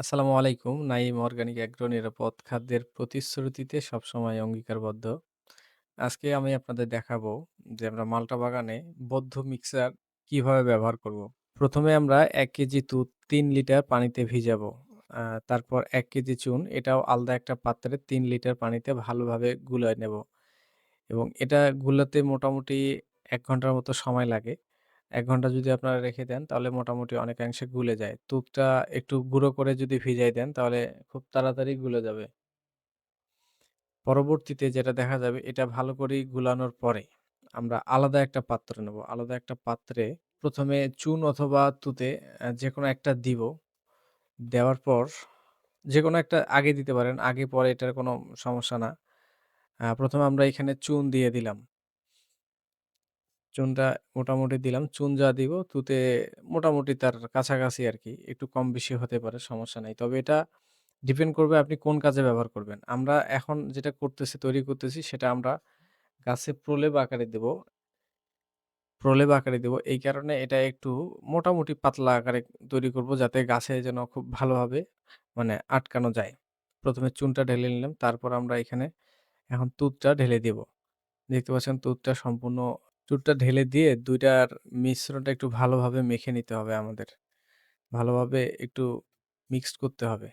আসসালামু আলাইকুম। Naim organic agro নিরাপদ খাদ্যের প্রতিশ্রুতিতে সবসময় অঙ্গীকারবদ্ধ। আজকে আমি আপনাদের দেখাবো যে আমরা মাল্টা বাগানে বদ্ধ মিক্সার কীভাবে ব্যবহার করব। প্রথমে আমরা এক কেজি তুঁত ৩ লিটার পানিতে ভিজাবো। তারপর এক কেজি চুন, এটাও আলাদা একটা পাত্রে তিন লিটার পানিতে ভালোভাবে গুলায় নেব। এবং এটা গুলাতে মোটামুটি এক ঘণ্টার মতো সময় লাগে। ১ ঘণ্টা যদি আপনারা রেখে দেন, তাহলে মোটামুটি অনেকাংশে গুলে যায়। দুধটা একটু গুঁড়ো করে যদি ভিজায় দেন, তাহলে খুব তাড়াতাড়ি গুলে যাবে। পরবর্তীতে যেটা দেখা যাবে, এটা ভালো করেই গুলানোর পরে আমরা আলাদা একটা পাত্র নেব। আলাদা একটা পাত্রে ১ম এ চুন অথবা তুতে অ্যা যেকোনো একটা দিব। দেওয়ার পর যেকোনো একটা আগে দিতে পারেন। আগে পরে এটার কোনো সমস্যা না। আ ১ম এ আমরা এখানে চুন দিয়ে দিলাম। চুনটা মোটামুটি দিলাম। চুন যা দিব তুতে মোটামুটি তার কাছাকাছি আরকি। একটু কম বেশি হতে পারে সমস্যা নাই। তবে এটা ডিপেন্ড করবে আপনি কোন কাজে ব্যবহার করবেন। আমরা এখন যেটা করতেছি, তৈরি করতেছি সেটা আমরা গাছে প্রলেপ আকারে দেব। প্রলেপ আকারে দেব। এই কারণে এটা একটু মোটামুটি পাতলা আকারে তৈরি করব যাতে গাছে যেন খুব ভালোভাবে মানে আটকানো যায়। ১ম এ চুনটা ঢেলে নিলাম। তারপর আমরা এখানে এখন তুঁতটা ঢেলে দিব। দেখতে পাচ্ছেন তুঁতটা সম্পূর্ণ দুধটা ঢেলে দিয়ে দুইটার মিশ্রণটা একটু ভালোভাবে মেখে নিতে হবে আমাদের। ভালোভাবে একটু মিক্সড করতে হবে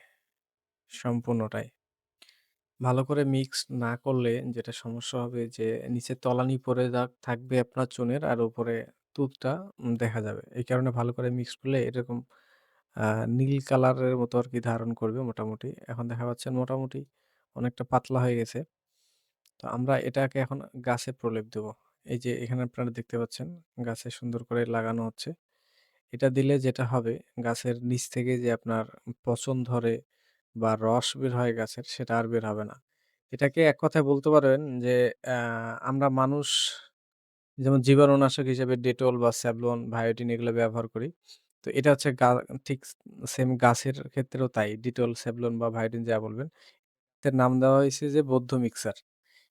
সম্পূর্ণটাই। ভালো করে মিক্স না করলে যেটা সমস্যা হবে যে, নিচে তলানি পরে থাকবে আপনার চুনের আর উপরে উম, দেখা যাবে। এই কারণে ভালো করে মিক্স করলে এরকম নীল কালারের মতো আর কি ধারণ করবে মোটামুটি। এখন দেখা পাচ্ছেন মোটামুটি অনেকটা পাতলা হয়ে গেছে। তো আমরা এটাকে এখন গাছে প্রলেপ দেব। এই যে এখানে আপনারা দেখতে পাচ্ছেন গাছে সুন্দর করে লাগানো হচ্ছে। এটা দিলে যেটা হবে গাছের নিচ থেকে যে আপনার পচন ধরে বা রস বের হয় গাছের সেটা আর বের হবে না। এটাকে এক কথায় বলতে পারেন যে আমরা মানুষ যেমন জীবাণুনাশক হিসেবে ডেটল বা স্যাভলন, ভায়োটিন এগুলো ব্যবহার করি। তো এটা হচ্ছে গা ঠিক সেম গাছের ক্ষেত্রেও তাই। ডেটল, স্যাভলন বা ভায়োটিন যা বলবেন। এটার নাম দেওয়া হয়েছে যে বৌদ্ধ মিক্সার।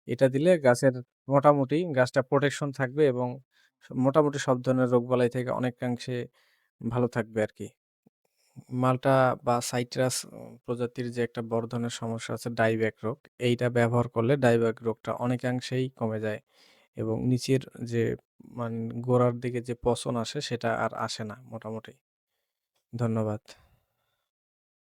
এটা দিলে গাছের মোটামুটি গাছটা প্রোটেকশন থাকবে এবং মোটামুটি সব ধরনের রোগবালাই থেকে অনেকাংশে ভালো থাকবে আর কি মাল্টা বা সাইট্রাস প্রজাতির যে একটা বড় ধরনের সমস্যা আছে ডাইব্যাক রোগ। এইটা ব্যবহার করলে ডাইব্যাক রোগটা অনেকাংশেই কমে যায় এবং নিচের যে মানে গোড়ার দিকে যে পচন আসে সেটা আর আসে না মোটামুটি। ধন্যবাদ।